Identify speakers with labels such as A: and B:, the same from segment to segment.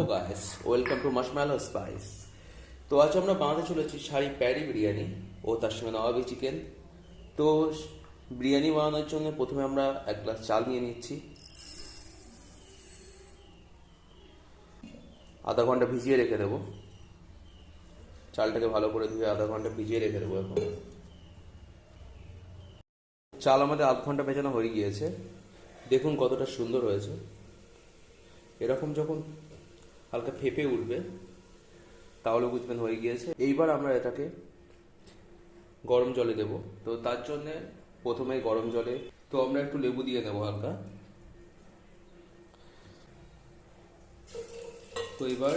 A: Hello guys welcome to marshmallow spice তো আজ আমরা বানাতে চলেছি শাড়ি প্যারি বিরিয়ানি ও তার সঙ্গে নবাবি চিকেন। তো বিরিয়ানি বানানোর জন্য প্রথমে আমরা এক গ্লাস চাল নিয়ে নিচ্ছি। আধা ঘণ্টা ভিজিয়ে রেখে দেবো। চালটাকে ভালো করে ধুয়ে আধা ঘণ্টা ভিজিয়ে রেখে দেবো এখন। চাল আমাদের আধ ঘণ্টা ভেজানো হয়ে গিয়েছে। দেখুন কতটা সুন্দর হয়েছে। এরকম যখন হালকা ফেপে উঠবে। তাহলে বুঝবেন হয়ে গিয়েছে। এইবার আমরা এটাকে গরম জলে দেব। তো তার জন্যে প্রথমে গরম জলে, তো আমরা একটু লেবু দিয়ে দেবো হালকা। তো এবার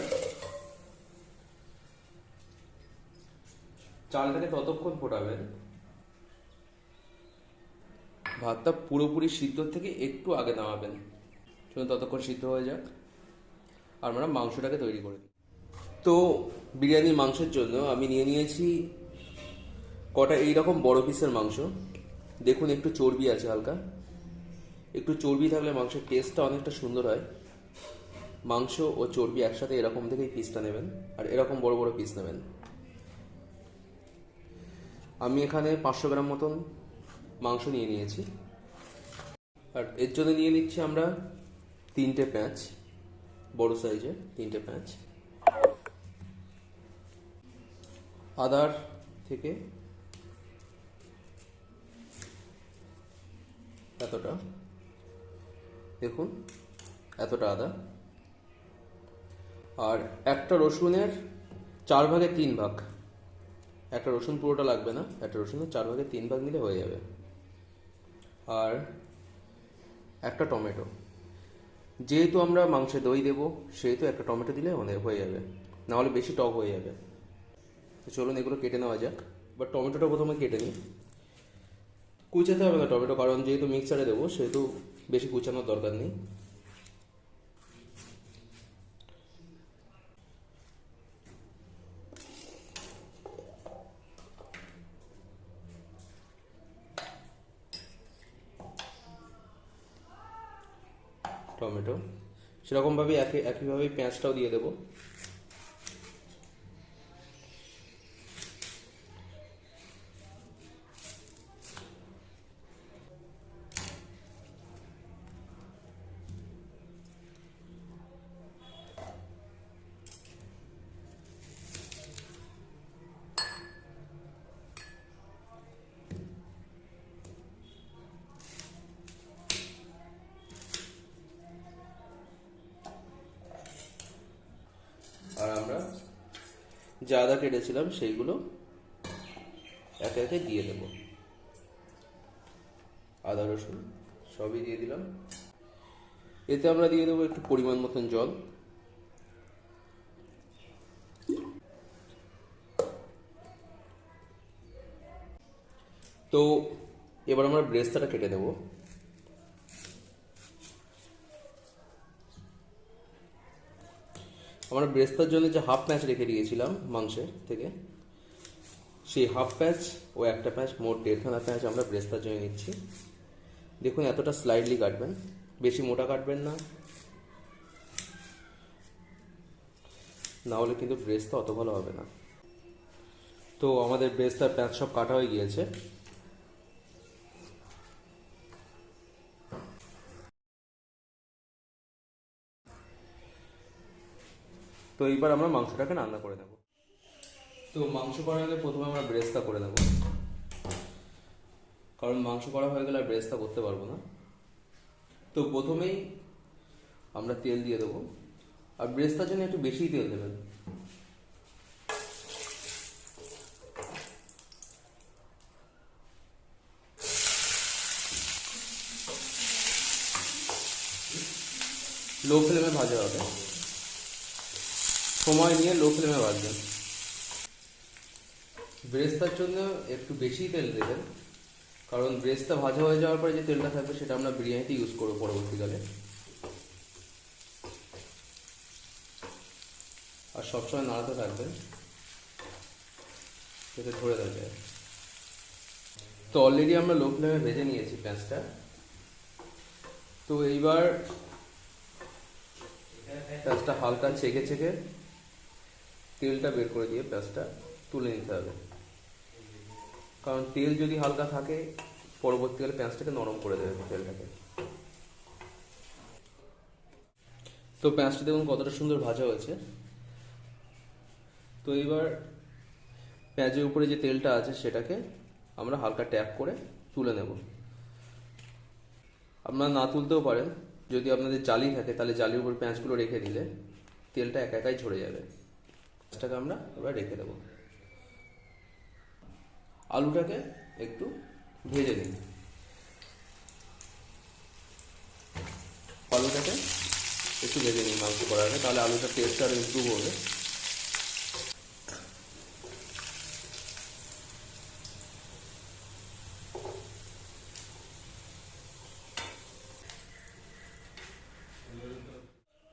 A: চালটাকে ততক্ষণ ফোটাবেন। ভাতটা পুরোপুরি সিদ্ধ থেকে একটু আগে নামাবেন। চলুন ততক্ষণ সিদ্ধ হয়ে যাক। আমরা মাংসটাকে তৈরি করে দিই। তো বিরিয়ানির মাংসের জন্য আমি নিয়ে নিয়েছি কটা এইরকম বড় পিসের মাংস। দেখুন, একটু চর্বি আছে হালকা। একটু চর্বি থাকলে মাংসের টেস্টটা অনেকটা সুন্দর হয়। মাংস ও চর্বি একসাথে এরকম থেকেই পিসটা নেবেন আর এরকম বড় বড় পিস নেবেন। আমি এখানে পাঁচশো গ্রাম মতন মাংস নিয়ে নিয়েছি। আর এর জন্য নিয়ে নিচ্ছি আমরা তিনটে প্যাঁচ বড় সাইজের তিনটে প্যাঁচ। আদার থেকে এতটা। দেখুন, এতটা আদা। আর একটা রসুনের চার ভাগে তিন ভাগ। একটা রসুন পুরোটা লাগবে না, একটা রসুনের চার ভাগে তিন ভাগ নিলে হয়ে যাবে। আর একটা টমেটো। যেহেতু আমরা মাংসে দই দেবো, সেহেতু একটা টমেটো দিলে আমাদের হয়ে যাবে। নাহলে বেশি টক হয়ে যাবে। তো চলুন এগুলো কেটে নেওয়া যাক। বা টমেটোটা প্রথমে কেটে নিই। কুচাতে হবে না টমেটো, কারণ যেহেতু মিক্সারে দেবো, সেহেতু বেশি কুচানোর দরকার নেই। টমেটো। সেরকমভাবে একই একইভাবেই পেঁয়াজটাও দিয়ে দেবো আর আমরা যা আদা কেটেছিলাম সেইগুলো একে একে দিয়ে দেব। আদা, রসুন সবই দিয়ে দিলাম। এতে আমরা দিয়ে দেবো একটু পরিমাণ মতন জল। তো এবার আমরা ব্রেস্তাটা কেটে দেবো। আমরা ব্রেস্তার জন্য যে হাফ প্যাঁচ রেখে দিয়েছিলাম মাংসের থেকে, সেই হাফ প্যাঁচ ও একটা প্যাঁচ মোট দেড়খানা প্যাঁচ আমরা ব্রেস্তার জন্য নিচ্ছি। দেখুন, এতটা স্লাইডলি কাটবেন, বেশি মোটা কাটবেন না। না হলে কিন্তু ব্রেস্তা অত ভালো হবে না। তো আমাদের ব্রেস্তার প্যাঁচ সব কাটা হয়ে গিয়েছে। তো এইবার আমরা মাংসটাকে রান্না করে নেব। তো মাংস করার আগে প্রথমে আমরা ব্রেস্তা করে নেব। কারণ মাংস করা হয়ে গেলে আর ব্রেস্তা করতে পারব না। তো প্রথমেই আমরা তেল দিয়ে দেবো। আর ব্রেস্তার জন্য একটু বেশিই তেল দেবেন। লো ফ্লেমে ভাজা হবে। সময় নিয়ে লো ফ্লেমে ভাজবেন ব্রেস্তার জন্য একটু বেশি তেল দেবেন, কারণ ব্রেস্তা ভাজা হয়ে যাওয়ার পরে যে তেলটা থাকবে সেটা আমরা বিরিয়ানিতে ইউজ করব পরবর্তীকালে। আর সবসময় নাড়াতে থাকবেন যাতে ধরে থাকে। তো অলরেডি আমরা লো ফ্লেমে ভেজে নিয়েছি পেঁয়াজটা। তো এইবার পেঁয়াজটা হালকা ছেঁকে ছেঁকে তেলটা বের করে দিয়ে পেঁয়াজটা তুলে নিতে হবে। কারণ তেল যদি হালকা থাকে, পরবর্তীকালে পেঁয়াজটাকে নরম করে দেবে তেলটাকে। তো পেঁয়াজটা দেখুন কতটা সুন্দর ভাজা হয়েছে। তো এবার পেঁয়াজের উপরে যে তেলটা আছে, সেটাকে আমরা হালকা ট্যাপ করে তুলে নেব। আপনারা না তুলতেও পারেন। যদি আপনাদের জালি থাকে, তাহলে জালির উপর পেঁয়াজগুলো রেখে দিলে তেলটা একা একাই ঝরে যাবে। পেঁয়াজটাকে আমরা এবার রেখে দেবো। আলুটাকে একটু ভেজে নিন আলুটাকে একটু ভেজে নিন মাংস করার আগে, তাহলে আলুটার টেস্ট আরও ইম্প্রুভ হবে।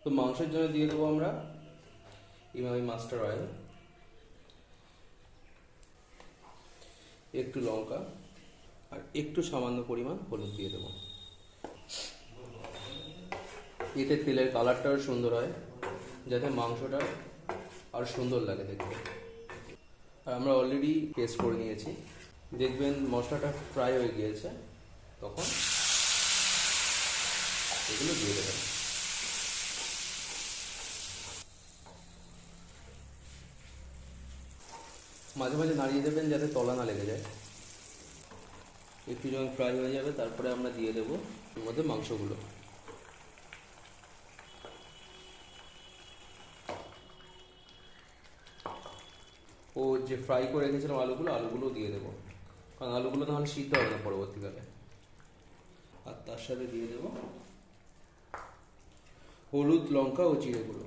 A: তো মাংসের জন্য দিয়ে দেবো আমরা ইমামি মাস্টার অয়েল, একটু লঙ্কা আর একটু সামান্য পরিমাণ হলুদ দিয়ে দেবো। এতে তেলের কালারটাও সুন্দর হয়, যাতে মাংসটা আর সুন্দর লাগে দেখতে। আর আমরা অলরেডি পেস্ট করে নিয়েছি। দেখবেন মশলাটা ফ্রাই হয়ে গিয়েছে, তখন এগুলো দিয়ে দেবেন। মাঝে মাঝে নাড়িয়ে দেবেন যাতে তলা না লেগে যায়। একটু যখন ফ্রাই হয়ে যাবে, তারপরে আমরা দিয়ে দেবো এর মধ্যে মাংসগুলো। ও যে ফ্রাই করে রেখেছিলাম আলুগুলো আলুগুলো দিয়ে দেবো। কারণ আলুগুলো তাহলে সিদ্ধ হবে না পরবর্তীকালে। আর তার সাথে দিয়ে দেবো হলুদ লঙ্কা ও জিরে গুঁড়ো।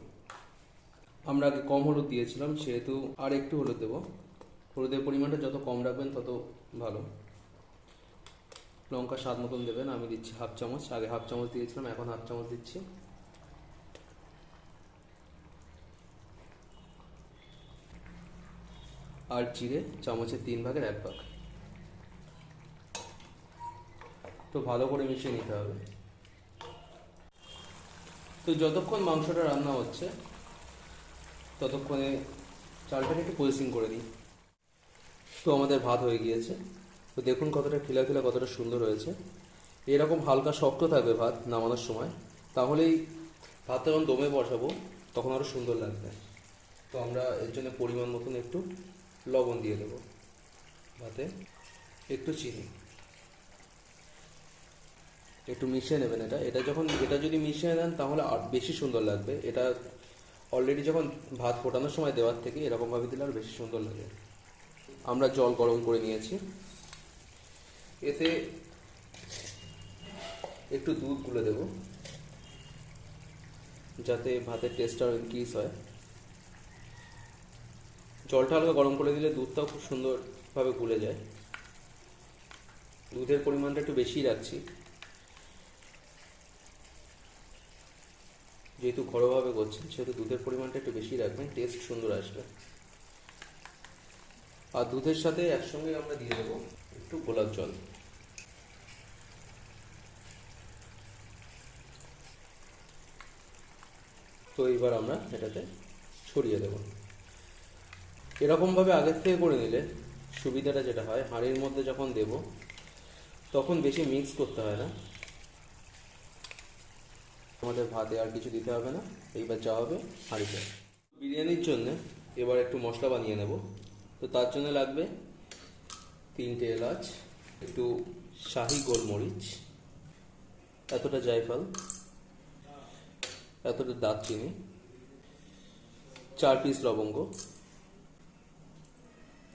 A: আমরা আগে কম হলুদ দিয়েছিলাম, সেহেতু আর একটু হলুদ দেবো। হলুদের পরিমাণটা যত কম রাখবেন তত ভালো। লঙ্কা স্বাদ মতন দেবেন, আমি দিচ্ছি হাফ চামচ। আগে হাফ চামচ দিয়েছিলাম, এখন হাফ চামচ দিচ্ছি। আর জিরে চামচের তিন ভাগের এক ভাগ। তো ভালো করে মিশিয়ে নিতে হবে। তো যতক্ষণ মাংসটা রান্না হচ্ছে, ততক্ষণে চালটাকে একটু পজিশন করে দিই। তো আমাদের ভাত হয়ে গিয়েছে। তো দেখুন কতটা খিলা খিলা, কতটা সুন্দর হয়েছে। এরকম হালকা শক্ত থাকবে ভাত নামানোর সময়। তাহলেই ভাতটা যখন দমে বসাবো, তখন আরও সুন্দর লাগবে। তো আমরা এর জন্য পরিমাণ মতন একটু লবণ দিয়ে দেবো। ভাতে একটু চিনি। একটু মিশিয়ে নেবেন এটা। এটা যখন, এটা যদি মিশিয়ে নেন, তাহলে আর বেশি সুন্দর লাগবে। এটা অলরেডি যখন ভাত ফোটানোর সময় দেওয়ার থেকে এরকমভাবে দিলে আর বেশি সুন্দর লাগে। আমরা জল গরম করে নিয়েছি। এতে একটু দুধ গুলে দেব, যাতে ভাতের টেস্টটা ইনক্রিজ হয়। জলটা হালকা গরম করে দিলে দুধটাও খুব সুন্দরভাবে গুলে যায়। দুধের পরিমাণটা একটু বেশি রাখছি। যেহেতু ঘরোয়াভাবে করছেন, সেহেতু দুধের পরিমাণটা একটু বেশি রাখবেন টেস্ট সুন্দর আসবে। আর দুধের সাথে একসঙ্গে আমরা দিয়ে দেবো একটু গোলাপ জল। তো এবার আমরা এটাতে ছড়িয়ে দেবো। এরকমভাবে আগের থেকে করে নিলে সুবিধাটা যেটা হয়, হাঁড়ির মধ্যে যখন দেব, তখন বেশি মিক্স করতে হয় না। আমাদের ভাতে আর কিছু দিতে হবে না, এইবার যা হবে হাঁড়িতে। বিরিয়ানির জন্য এবার একটু মশলা বানিয়ে নেব। তো তার জন্য লাগবে তিনটে এলাচ, একটু শাহি গোলমরিচ, এতটা জায়ফল, এতটা দারচিনি, চার পিস লবঙ্গ,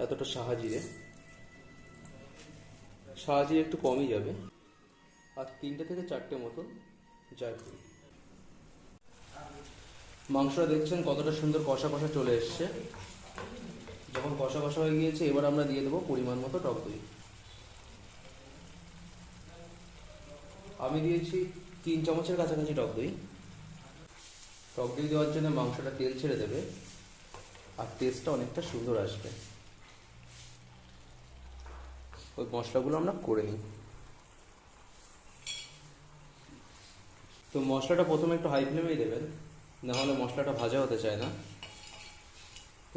A: এতটা সাহাজিরে। সাহাজিরে একটু কমই যাবে। আর তিনটে থেকে চারটে মতন জায়ফল। মাংসটা দেখছেন কতটা সুন্দর কষা কষা চলে এসছে। যখন কষা কষা হয়ে গিয়েছে, এবার আমরা দিয়ে দেবো পরিমাণ মতো টক দই। আমি দিয়েছি তিন চামচের কাছাকাছি টক দই। টক দই দেওয়ার জন্য মাংসটা তেল ছেড়ে দেবে, আর টেস্টটা অনেকটা সুন্দর আসবে। ওই মশলাগুলো আমরা করে নিই। তো মশলাটা প্রথমে একটু হাই ফ্লেমেই দেবেন না হলে মশলাটা ভাজা হতে চায় না।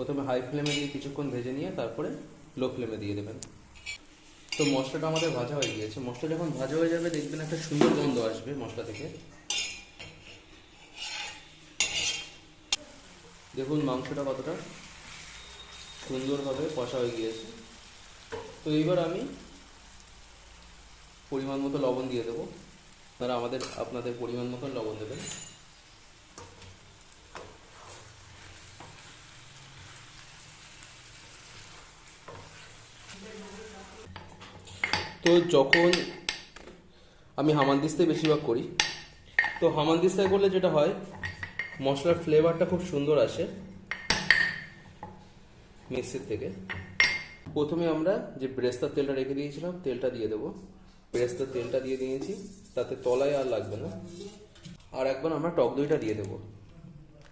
A: প্রথমে হাই ফ্লেমে দিয়ে কিছুক্ষণ ভেজে নিয়ে তারপরে লো ফ্লেমে দিয়ে দেবেন। তো মশলাটা আমাদের ভাজা হয়ে গিয়েছে। মশলা যখন ভাজা হয়ে যাবে, দেখবেন একটা সুন্দর গন্ধ আসবে মশলা থেকে। দেখুন মাংসটা কতটা সুন্দরভাবে কষা হয়ে গিয়েছে। তো এইবার আমি পরিমাণ মতো লবণ দিয়ে দেবো। আপনারা আমাদের, আপনাদের পরিমাণ মতো লবণ দেবেন। তো যখন আমি হামানদিস্তায় বেশিরভাগ করি, তো হামানদিস্তায় করলে যেটা হয়, মশলার ফ্লেভারটা খুব সুন্দর আসে মিক্সির থেকে। প্রথমে আমরা যে ব্রেস্তার তেলটা রেখে দিয়েছিলাম, তেলটা দিয়ে দেবো। ব্রেস্তার তেলটা দিয়ে দিয়েছি, তাতে তলায় আর লাগবে না। আর একবার আমরা টক দইটা দিয়ে দেবো।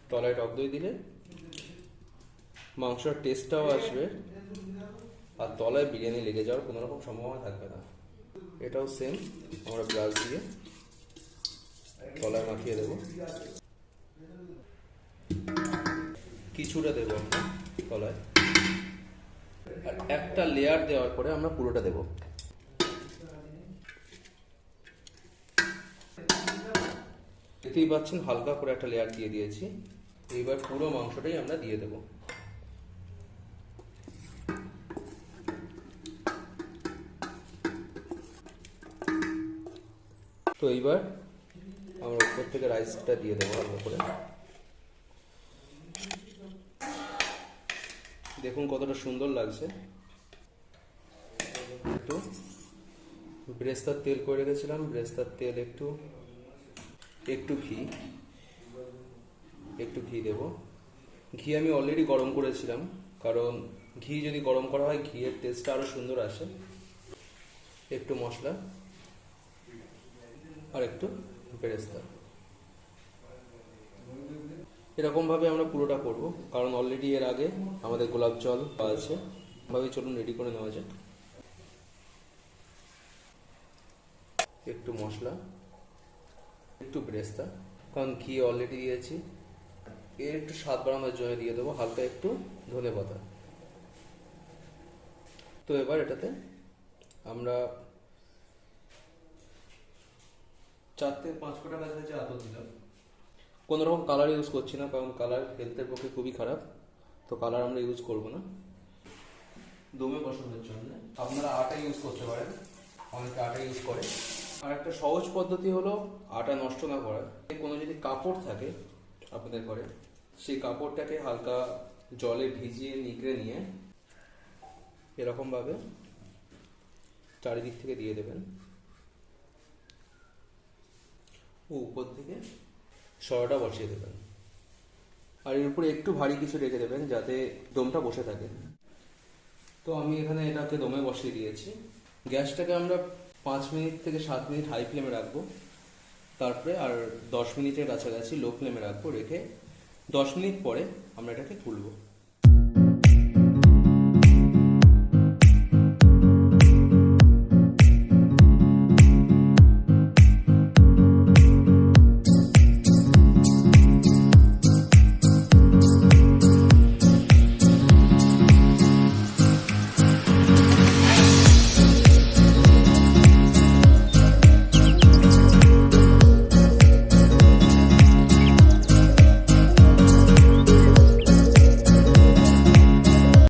A: তলায় টক দই দিলে মাংসর টেস্টটাও আসবে। আর তলায় বিরিয়ানি লেগে যাওয়ার কোনো রকম সম্ভাবনা থাকবে না। এটাও সেম আমরা ব্রাশ দিয়ে তলায় মাখিয়ে দেবো। কিছুটা দেবো তলায়। আর একটা লেয়ার দেওয়ার পরে আমরা পুরোটা দেবো। দেখতেই পাচ্ছেন, হালকা করে একটা লেয়ার দিয়ে দিয়েছি। এইবার পুরো মাংসটাই আমরা দিয়ে দেবো। তো এইবার আমরা উপর থেকে রাইসটা দিয়ে দেবো হালকা করে দেখুন কতটা সুন্দর লাগছে। একটু ব্রেস্তার তেল করে রেখেছিলাম, ব্রেস্তার তেল একটু একটু ঘি একটু ঘি দেব। ঘি আমি অলরেডি গরম করেছিলাম, কারণ ঘি যদি গরম করা হয়, ঘিয়ের টেস্টটা আরও সুন্দর আসে। একটু মশলা। আর একটু বেরেস্তা এরকমভাবে আমরা পুরোটা করব, কারণ অলরেডি এর আগে আমাদের গোলাপ জল আছে। ভাবে চলুন রেডি করে নেওয়া যাক। একটু মশলা, একটু বেরেস্তা, কারণ ঘি অলরেডি দিয়েছি। এর একটু স্বাদ বাড়ানোর জন্য দিয়ে দেবো হালকা একটু ধনে পাতা। তো এবার এটাতে আমরা চার থেকে পাঁচ ফোটা কাছাকাছি আতর দিলাম। কোনো রকম কালার ইউজ করছি না, কারণ কালার হেলথের পক্ষে খুবই খারাপ, তো কালার আমরা ইউজ করব না। দমে বসানোর জন্য। আপনারা আটা ইউজ করতে পারেন, অনেকে আটা ইউজ করে। আর একটা সহজ পদ্ধতি হলো আটা নষ্ট না করার কোনো যদি কাপড় থাকে আপনাদের ঘরে, সেই কাপড়টাকে হালকা জলে ভিজিয়ে নিগড়ে নিয়ে এরকমভাবে চারিদিক থেকে দিয়ে দেবেন। ও উপর থেকে সরাটা বসিয়ে দেবেন। আর এর উপরে একটু ভারী কিছু রেখে দেবেন যাতে দমটা বসে থাকে। তো আমি এখানে এটাকে দমে বসিয়ে দিয়েছি। গ্যাসটাকে আমরা পাঁচ মিনিট থেকে সাত মিনিট হাই ফ্লেমে রাখব। তারপরে আর দশ মিনিটের কাছাকাছি লো ফ্লেমে রাখব রেখে দশ মিনিট পরে আমরা এটাকে তুলবো।